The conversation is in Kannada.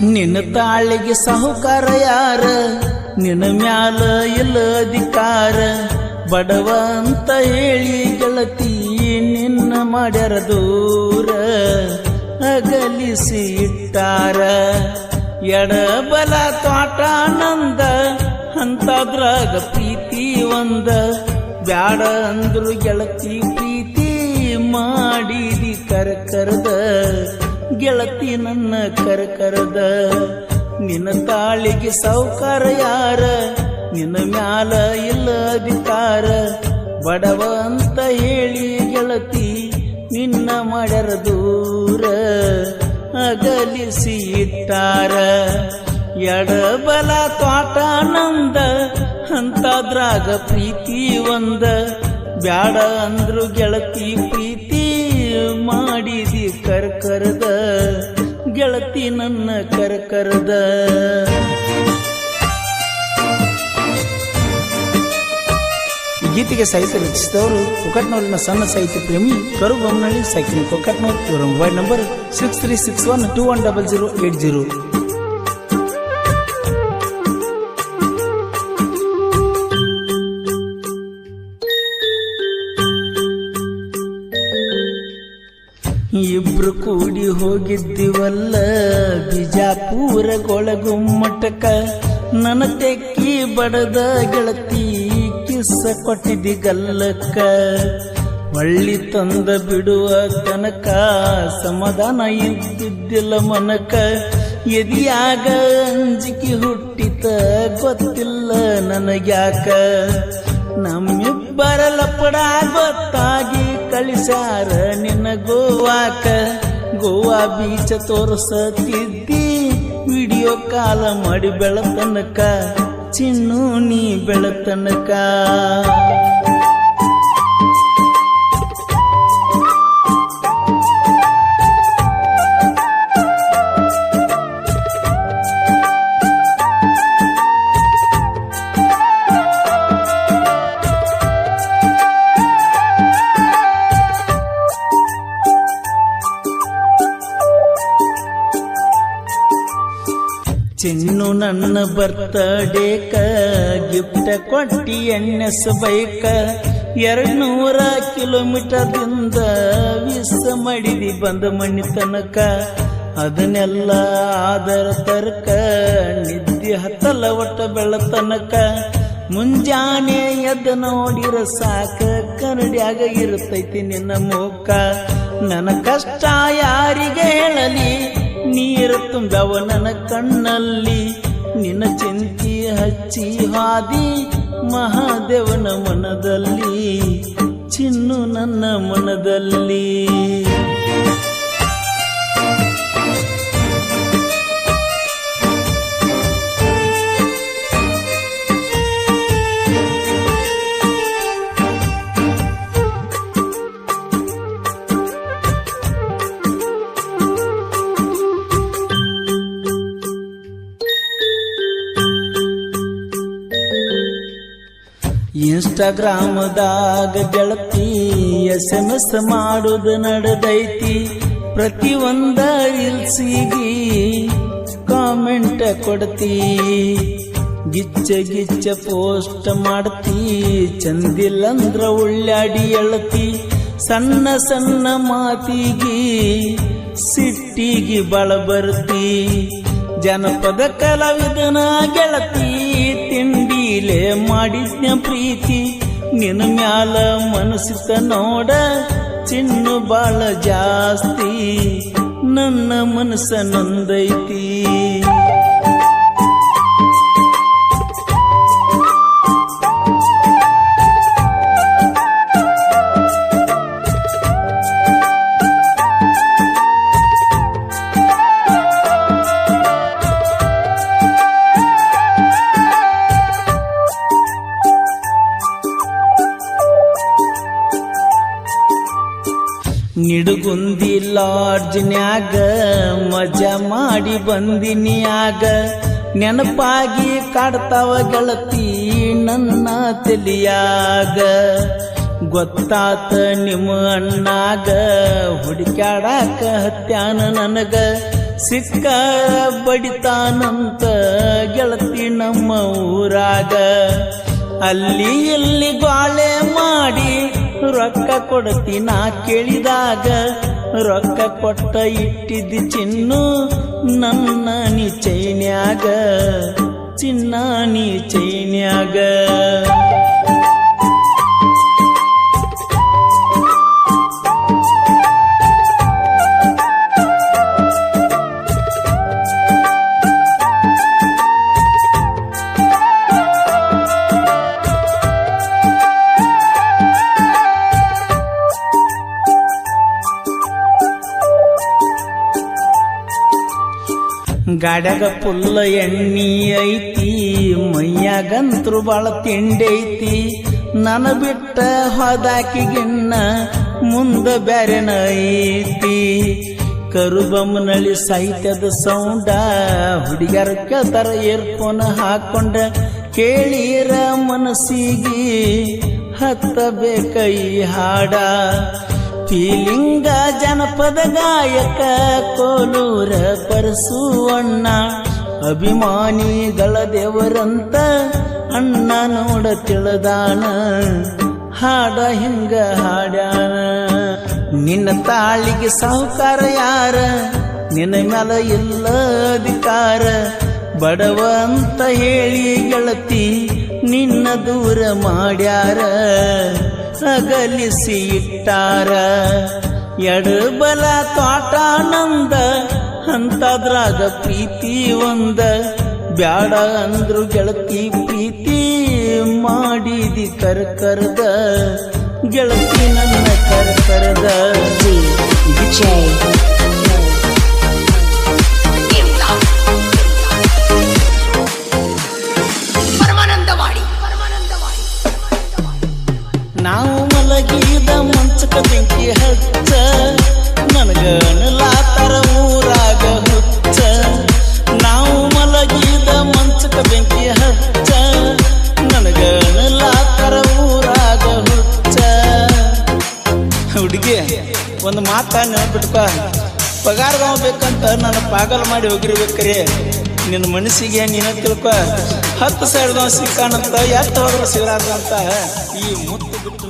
ನಿನ್ನ ತಾಳಿಗೆ ಸಾಹುಕಾರ ಯಾರ? ನಿನ್ನ ಮ್ಯಾಲ ಇಲ್ಲ ಅಧಿಕಾರ ಬಡವ ಅಂತ ಹೇಳಿ ಗೆಳತಿ ನಿನ್ನ ಮಾಡ್ಯಾರ ದೂರ. ಅಗಲಿಸಿ ಇಟ್ಟಾರ. ಎಡಬಲ ತೋಟಾನಂದ ಅಂತದ್ರಾಗ ಪ್ರೀತಿ ಒಂದ. ಬ್ಯಾಡ ಅಂದ್ರು ಗೆಳತಿ ಪ್ರೀತಿ ಮಾಡಿದಿ ಕರಕರದ ಗೆಳತಿ ನನ್ನ ಕರಕರದ. ನಿನ್ನ ತಾಳಿಗೆ ಸೌಕಾರ ಯಾರ? ನಿನ್ನ ಮ್ಯಾಲ ಇಲ್ಲ ಅಧಿಕಾರ. ಬಡವ ಅಂತ ಹೇಳಿ ಗೆಳತಿ, ನಿನ್ನ ಮಡರ ದೂರ. ಅಗಲಿಸಿ ಇಟ್ಟಾರ. ಎಡಬಲ ತೋಟಾನಂದ ಅಂತದ್ರಾಗ ಪ್ರೀತಿ ಒಂದ. ಬ್ಯಾಡ ಅಂದ್ರು ಗೆಳತಿ ಮಾಡಿದಿ ಕರ್ಕರದ ಗೆಳತಿ ನನ್ನ ಕರ್ಕರದ ಗೀತೆಗೆ ಸಾಹಿತ್ಯ ರಚಿಸಿದವರು ಕೊಕಟ್ನೂರಿನ ಸಣ್ಣ ಸಾಹಿತ್ಯ ಪ್ರೇಮಿ ಕರು ಬೊಮ್ಮನಹಳ್ಳಿ ಸೈಕಿಲ್ ಕೊಕಟ್ನೂರ್, ಇವರ mobile number six three six one two one double zero eight zero. ಇಬ್ರು ಕೂಡಿ ಹೋಗಿದ್ದೀವಲ್ಲ ಬಿಜಾಪುರ ಗೊಳಗುಮ್ಮಟಕ ನನ್ನ ತೆಕ್ಕಿ ಬಡದ ಗೆಳತಿ ಕಿಸ್ಸ ಕೊಟ್ಟಿದ್ದಿ ಗಲ್ಲಕ್ಕ ಒಳ್ಳಿ ತಂದ ಬಿಡುವ ತನಕ ಸಮಾಧಾನ ಇದ್ದಿದ್ದಿಲ್ಲ ಮನಕ. ಎದಿಯಾಗ ಅಂಜಿಕೆ ಹುಟ್ಟಿತ ಗೊತ್ತಿಲ್ಲ ನನಗ್ಯಾಕ. ನಮ್ಮಿಬ್ಬರ ಲಪಡ ಗೊತ್ತಾಗಿ ಕಳಿಸ್ಯಾರ ನಿನ್ನ ಗೋವಾಕ. ಗೋವಾ ಬೀಚ ತೋರಿಸತಿದ್ದಿ. ವಿಡಿಯೋ ಕಾಲ ಮಾಡಿ ಬೆಳತನಕ. ಚಿನ್ನು ನೀ ಬೆಳತನಕ. ನನ್ನ ಬರ್ತಡೇಕ ಗಿಫ್ಟ್ ಕೊಟ್ಟಿ ಎಣ್ಣೆಸ್ ಬೈಕ. ಎರಡ್ ನೂರ ಕಿಲೋಮೀಟರ್ದಿಂದ ವಿಸ ಮಡಿದಿ ಬಂದ ಮಣ್ಣಿ ತನಕ. ಅದನ್ನೆಲ್ಲ ಆದರ ತರ್ಕ, ನಿದ್ದೆ ಹತ್ತಲ ಒಟ್ಟ ಬೆಳತನಕ ಮುಂಜಾನೆ ಎದ್ದ ನೋಡಿರ ಸಾಕ ಕನ್ನಡಿಯಾಗ ಇರುತ್ತೈತಿ ನಿನ್ನ ಮುಖ ನನ್ನ ಕಷ್ಟ ಯಾರಿಗೆ ಹೇಳಲಿ, ನೀರು ತುಂಬವ ನನ್ನ ಕಣ್ಣಲ್ಲಿ. ನಿನ್ನ ಚಿಂತಿ ಹಚ್ಚಿ ಹಾದಿ ಮಹಾದೇವನ ಮನದಲ್ಲಿ ಚಿನ್ನು ನನ್ನ ಮನದಲ್ಲಿ. ಇನ್ಸ್ಟಾಗ್ರಾಮದಾಗ ಗೆಳತಿ ಎಸ್ ಎಂ ಎಸ್ ಮಾಡುದು ನಡೆದೈತಿ. ಪ್ರತಿ ಒಂದ ರೀಲ್ಸಿಗಿ ಕಾಮೆಂಟ್ ಕೊಡ್ತಿ. ಗಿಚ್ಚ ಗಿಚ್ಚ ಪೋಸ್ಟ್ ಮಾಡ್ತಿ. ಚಂದಿಲ್ಲಂದ್ರ ಉಳ್ಳಾಡಿ ಎಳತಿ. ಸಣ್ಣ ಸಣ್ಣ ಮಾತಿಗಿ ಸಿಟ್ಟಿಗಿ ಬಳ ಬರ್ತಿ ಜನಪದ ಕಲಾವಿದನ ಗೆಳತಿ ಮಾಡಿದ್ನ ಪ್ರೀತಿ ನಿನ್ನ ಮ್ಯಾಲ ಮನಸ್ಸಿತ ನೋಡ ಚಿನ್ನು ಬಾಳ ಜಾಸ್ತಿ. ನನ್ನ ಮನಸ್ಸ ನೊಂದೈತಿ. ನಿಡುಗುಂದಿ ಲಾಡ್ಜ್ನ್ಯಾಗ ಮಜಾ ಮಾಡಿ ಬಂದಿನಿಯಾಗ ನೆನಪಾಗಿ ಕಾಡ್ತಾವ ಗೆಳತಿ ನನ್ನ ತಲಿಯಾಗ. ಗೊತ್ತಾತ ನಿಮ್ಮ ಅಣ್ಣಾಗ, ಹುಡುಕ್ಯಾಡಾಕ ಹತ್ಯಾನ ನನಗ. ಸಿಕ್ಕ ಬಡಿತಾನಂತ ಗೆಳತಿ ನಮ್ಮ ಊರಾಗ. ಅಲ್ಲಿ ಇಲ್ಲಿ ಗಾಳೆ ಮಾಡಿ ರೊಕ್ಕ ಕೊಡ್ತೀನ ಕೇಳಿದಾಗ ರೊಕ್ಕ ಕೊಟ್ಟ ಇಟ್ಟಿದ್ದ ಚಿನ್ನು ನನ್ನ ನೀ ಚೈನ್ಯಾಗ ಚಿನ್ನ ನೀ ಚೈನ್ಯಾಗ ಗಾಡ್ಯಾಗ ಪುಲ್ಲ ಎಣ್ಣಿ ಐತಿ, ಮೈಯಾಗಂತ್ರು ಬಾಳ ತಿಂಡೈತಿ ನನ ಬಿಟ್ಟ ಹೊದಾಕಿಗಿನ್ನ ಮುಂದ ಬ್ಯಾರೆನ ಐತಿ. ಕರುಬಮ್ಮನಳಿ ಸಾಹಿತ್ಯದ ಸೌಂಡ ಹುಡುಗರ ಕೇಳ್ತಾರ ಏರ್ಫೋನ್ ಹಾಕೊಂಡ, ಕೇಳಿರ ಮನಸ್ಸಿಗೆ ಹತ್ತಬೇಕೈ ಹಾಡ. ಫೀಲಿಂಗ ಜನಪದ ಗಾಯಕ ಕೋಲೂರ ಪರಸುವಣ್ಣ. ಅಭಿಮಾನಿಗಳ ದೇವರಂತ ಅಣ್ಣ ನೋಡ ತಿಳದಾನ. ಹಾಡ ಹಿಂಗ ಹಾಡ್ಯಾನ. ನಿನ್ನ ತಾಳಿಗೆ ಸಾಹುಕಾರ ಯಾರ? ನಿನ್ನ ಮ್ಯಾಲ ಇಲ್ಲ ಅಧಿಕಾರ. ಬಡವ ಅಂತ ಹೇಳಿ ಗೆಳತಿ ನಿನ್ನ ದೂರ ಮಾಡ್ಯಾರ. ಅಗಲಿಸಿ ಇಟ್ಟಾರ ಎಡಬಲ ತೋಟಾನಂದ ಅಂತದ್ರಾಗ ಪ್ರೀತಿ ಒಂದ. ಬ್ಯಾಡ ಅಂದ್ರು ಗೆಳತಿ ಪ್ರೀತಿ ಮಾಡಿದಿ ಕರ್ಕರ್ದ. ಗೆಳತಿ ನನ್ನ ಕರ್ಕರ್ದ. DJ. ಒಂದು ಮಾತ ನೆನಪಿಟ್ಕ ಪಗಾರದವ ಬೇಕಂತ ನಾನು ಪಾಗಲ್ ಮಾಡಿ ಹೋಗಿರ್ಬೇಕ್ರಿ ನಿನ್ನ ಮನಸ್ಸಿಗೆ ನೀನ ತಿಳ್ಕೊ. ಹತ್ತು ಸಾವಿರದವ ಸಿಕ್ಕಾನಂತ, ಎಷ್ಟು ಹೋದ್ರೆ ಸಿಗಲಾರ್ದಂತ ಈ ಮುತ್ತು ಬಿಟ್ಟು